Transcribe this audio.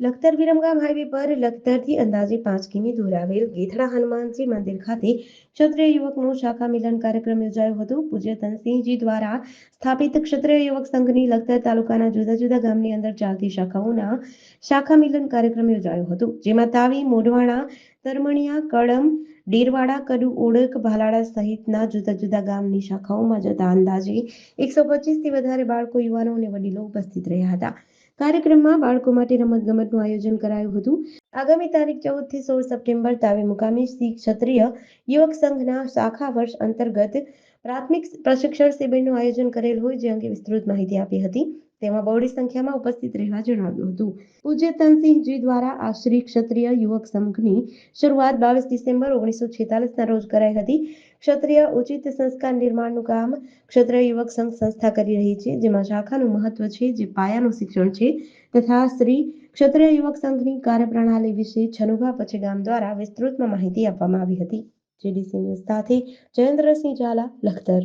Lakhtar Viramgam highway પર લખતરથી અંદાજે પાંચ કિમી દૂર આવેલ ગેથડા હનુમાનજી મંદિર ખાતે ક્ષત્રિય યુવકનું શાખા મિલન કાર્યક્રમ યોજાયો હતો. પૂજ્ય તનસિંહજી દ્વારા સ્થાપિત ક્ષત્રિય યુવક સંઘની લખતર તાલુકાના જુદા જુદા ગામની અંદર ચાલતી શાખાઓના શાખા મિલન કાર્યક્રમ યોજાયો હતો. જેમાં તાવી, મોઢવાણા, તરમણિયા, કળમ ડેરવાડા, કડુ ઓળખ ભાલાડા સહિતના જુદા જુદા ગામની શાખાઓમાં જતા અંદાજે એકસો પચીસથી વધારે બાળકો, યુવાનો અને વડીલો ઉપસ્થિત રહ્યા હતા. કાર્યક્રમમાં બાળકો માટે રમતગમતનું આયોજન કરાયું હતું. આગામી તારીખ ચૌદથી સોળ સપ્ટેમ્બર તાવે મુકામી શ્રી ક્ષત્રિય યુવક સંઘના શાખા વર્ષ અંતર્ગત પ્રાથમિક પ્રશિક્ષણ શિબિરનું આયોજન કરેલ હોય, જે અંગે વિસ્તૃત માહિતી આપી હતી. તેમાં બહોળી સંખ્યામાં ઉપસ્થિત રહેવા જણાવ્યું હતું. પૂજ્ય તનસિંહજી દ્વારા આ શ્રી ક્ષત્રિય યુવક સંઘની શરૂઆત બાવીસ ડિસેમ્બર ઓગણીસો છેતાલીસના રોજ કરાઈ હતી. ક્ષત્રિય ઉચિત સંસ્કાર નિર્માણનું કામ ક્ષત્રિય યુવક સંઘ સંસ્થા કરી રહી છે, જેમાં શાખાનું મહત્વ છે, જે પાયાનું શિક્ષણ છે, તથા શ્રી ક્ષત્રિય યુવક સંઘની કાર્યપ્રણાલી વિશે છનુભા પછી ગામ દ્વારા વિસ્તૃતમાં માહિતી આપવામાં આવી હતી. જેડીસી ન્યૂઝ સાથે જયેન્દ્રસિંહ ઝાલા, લખતર.